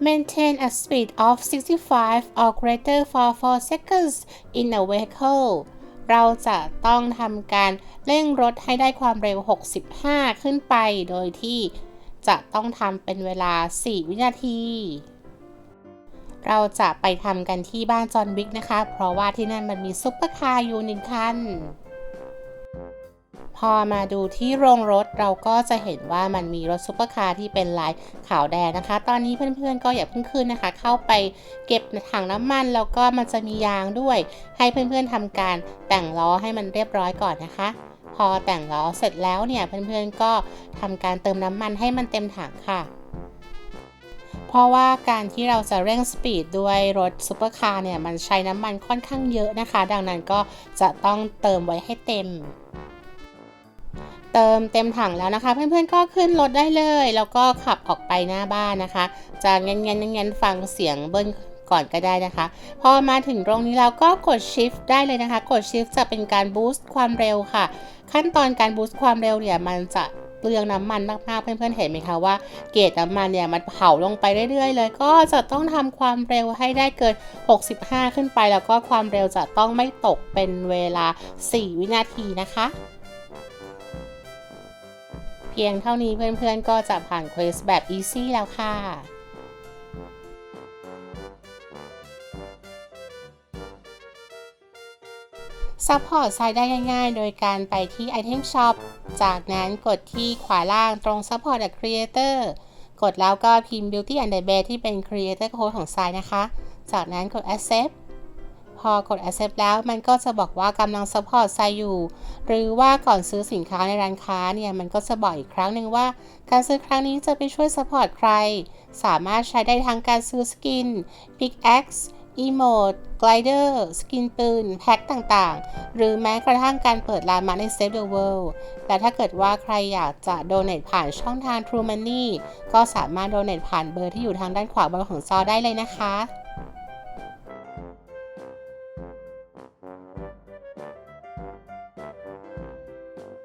maintain a speed of 65 or greater for 4 seconds in a vehicle เราจะต้องทำการเร่งรถให้ได้ความเร็ว 65 ขึ้นไป โดยที่จะต้องทำเป็นเวลา 4 วินาที เราจะไปทำกันที่บ้านจอห์นวิกนะคะ เพราะว่าที่นั่นมันมีซุปเปอร์คาร์อยู่หนึ่งคัน พอมาดูที่โรงรถเราก็จะเห็นว่ามันมีรถซุปเปอร์คาร์ที่เป็นลายขาวแดงนะคะ ตอนนี้เพื่อนๆก็อย่าเพิ่งขึ้นนะคะ เข้าไปเก็บถังน้ำมัน แล้วก็มันจะมียางด้วย ให้เพื่อนๆทำการแต่งล้อให้มันเรียบร้อยก่อนนะคะ พอแต่งล้อเสร็จแล้วเนี่ยเพื่อนๆก็ทำการเติมน้ำมันให้มันเต็มถังค่ะเพราะว่าการที่เราจะเร่งสปีดด้วยรถซุปเปอร์คาร์เนี่ย มันใช้น้ำมันค่อนข้างเยอะนะคะ ดังนั้นก็จะต้องเติมไว้ให้เต็ม เติมเต็มถังแล้วนะคะ เพื่อนๆก็ขึ้นรถได้เลย แล้วก็ขับออกไปหน้าบ้านนะคะ จะเงี้ยนๆเงี้ยนๆฟังเสียงเบิ้ลก่อนก็ได้นะคะ พอมาถึงตรงนี้เราก็กด shift ได้เลยนะคะ กด shift จะเป็นการ boost ความเร็วค่ะ ขั้นตอนการ boost ความเร็วเนี่ยมันจะเปลืองน้ำมันมากๆ เพื่อนๆ เห็นไหมคะว่าเกจน้ำมันเนี่ยมันเผาลงไปเรื่อยๆ เลย ก็จะต้องทำความเร็วให้ได้เกิน 65 ขึ้นไป แล้วก็ความเร็วจะต้องไม่ตกเป็นเวลา 4 วินาทีนะคะ พียงเท่านี้เพื่อนๆก็จะผ่านเควสแบบ easy แล้วค่ะซัพพอร์ตไซต์ได้ง่ายๆ โดยการไปที่ Item Shop จากนั้นกดที่ขวาล่างตรง Support a Creator กดแล้วก็พิมพ์ Beauty and the Bear ที่เป็น Creator Code ของไซต์นะคะ จากนั้นกด Accept พอกด accept แล้วมันก็จะบอกว่ากำลัง support ไซอยู่ หรือว่าก่อนซื้อสินค้าในร้านค้าเนี่ย มันก็จะบอกอีกครั้งหนึ่งว่า การซื้อครั้งนี้จะไปช่วย support ใคร สามารถใช้ได้ทั้งการซื้อสกิน pickaxe emote glider สกินปืน แพ็คต่างๆ หรือแม้กระทั่งการเปิดร้านมาใน Save the World และถ้าเกิดว่าใครอยากจะ donate ผ่านช่องทาง True Money ก็สามารถ donate ผ่านเบอร์ที่อยู่ทางด้านขวาบนของจอได้เลยนะคะ